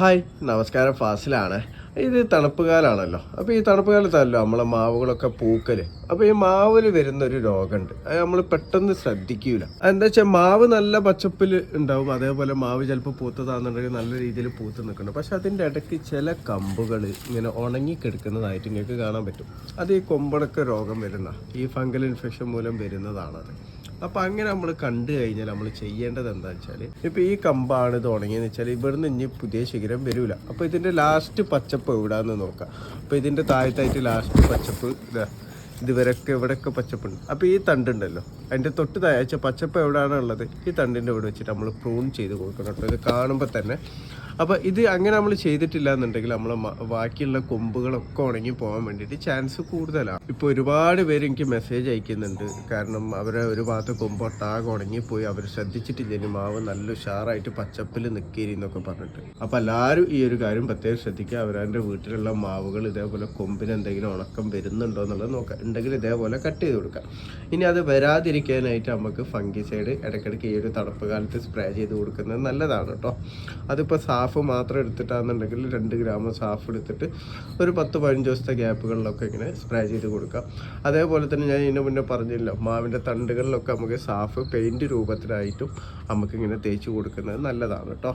Hi നമസ്കാരം. ഫാസിലാണ്. ഇത് തണുപ്പ് കാലമാണല്ലോ അപ്പോൾ ഈ തണുപ്പ് കാലത്തല്ലോ നമ്മളെ മാവുകളൊക്കെ പൂക്കൽ അപ്പോൾ ഈ മാവിൽ വരുന്ന ഒരു രോഗമുണ്ട് അത് നമ്മൾ പെട്ടെന്ന് ശ്രദ്ധിക്കൂല. എന്താ വെച്ചാൽ മാവ് നല്ല പച്ചപ്പിൽ ഉണ്ടാവും. അതേപോലെ മാവ് ചിലപ്പോൾ പൂത്തതാണെന്നുണ്ടെങ്കിൽ നല്ല രീതിയിൽ പൂത്ത് നിൽക്കുന്നുണ്ട്. പക്ഷെ അതിന്റെ ഇടയ്ക്ക് ചില കമ്പുകൾ ഇങ്ങനെ ഉണങ്ങി കിടക്കുന്നതായിട്ട് നിങ്ങൾക്ക് കാണാൻ പറ്റും. അത് ഈ കൊമ്പടക്ക രോഗം വരുന്ന ഈ ഫംഗൽ ഇൻഫെക്ഷൻ മൂലം വരുന്നതാണത്. അപ്പോൾ അങ്ങനെ നമ്മൾ കണ്ടു കഴിഞ്ഞാൽ നമ്മൾ ചെയ്യേണ്ടത് എന്താ വെച്ചാൽ ഇപ്പോൾ ഈ കമ്പാണ് ഇത് ഉണങ്ങിയെന്ന് വെച്ചാൽ ഇവിടുന്ന് ഇനി പുതിയ ശിഖരം വരില്ല അപ്പോൾ ഇതിന്റെ ലാസ്റ്റ് പച്ചപ്പ് എവിടാന്ന് നോക്കാം. അപ്പോൾ ഇതിന്റെ താഴത്തായിട്ട് ലാസ്റ്റ് പച്ചപ്പ് ഇതാ ഇതുവരെയൊക്കെ ഇവിടെയൊക്കെ പച്ചപ്പുണ്ട്. അപ്പോൾ ഈ തണ്ടുണ്ടല്ലോ അതിന്റെ തൊട്ട് താഴ്ച പച്ചപ്പ് എവിടെയാണ് ഉള്ളത്? ഈ തണ്ടിന്റെ ഇവിടെ വെച്ചിട്ട് നമ്മൾ പ്രൂൺ ചെയ്ത് കൊടുക്കണം കേട്ടോ. ഇത് കാണുമ്പോൾ തന്നെ. അപ്പോൾ ഇത് അങ്ങനെ നമ്മൾ ചെയ്തിട്ടില്ല എന്നുണ്ടെങ്കിൽ നമ്മൾ ബാക്കിയുള്ള കൊമ്പുകളൊക്കെ ഉണങ്ങി പോകാൻ വേണ്ടിയിട്ട് ചാൻസ് കൂടുതലാണ് ഇപ്പോൾ ഒരുപാട് പേര് എനിക്ക് മെസ്സേജ് അയക്കുന്നുണ്ട്. കാരണം അവരെ ഒരു ഭാഗത്ത് കൊമ്പൊട്ടാകെ ഉണങ്ങിപ്പോയി. അവർ ശ്രദ്ധിച്ചിട്ടില്ല. മാവ് നല്ല ഉഷാറായിട്ട് പച്ചപ്പിൽ നിൽക്കേരി എന്നൊക്കെ പറഞ്ഞിട്ട്. അപ്പോൾ എല്ലാവരും ഈ ഒരു കാര്യം പ്രത്യേകം ശ്രദ്ധിക്കുക. അവരവന്റെ വീട്ടിലുള്ള മാവുകൾ ഇതേപോലെ കൊമ്പിന് എന്തെങ്കിലും ഉണക്കം വരുന്നുണ്ടോ എന്നുള്ളത് നോക്കുക. ഉണ്ടെങ്കിൽ ഇതേപോലെ കട്ട് ചെയ്ത് കൊടുക്കുക. ഇനി അത് വരാതിരിക്കാനായിട്ട് നമുക്ക് ഫംഗിസൈഡ് ഇടയ്ക്കിടയ്ക്ക് ഈ ഒരു തണുപ്പ് കാലത്ത് സ്പ്രേ ചെയ്ത് കൊടുക്കുന്നത് നല്ലതാണ് കേട്ടോ അതിപ്പോൾ സാഫ് മാത്രം എടുത്തിട്ടാണെന്നുണ്ടെങ്കിൽ രണ്ട് ഗ്രാം സാഫ് എടുത്തിട്ട് ഒരു പത്ത് പതിനഞ്ച് ദിവസത്തെ ഗ്യാപ്പുകളിലൊക്കെ ഇങ്ങനെ സ്പ്രേ ചെയ്ത് കൊടുക്കാം. അതേപോലെ തന്നെ ഞാൻ ഇതിന് മുന്നേ പറഞ്ഞില്ല മാവിന്റെ തണ്ടുകളിലൊക്കെ നമുക്ക് സാഫ് പെയിന്റ് രൂപത്തിലായിട്ടും നമുക്കിങ്ങനെ തേച്ച് കൊടുക്കുന്നത് നല്ലതാണ് കേട്ടോ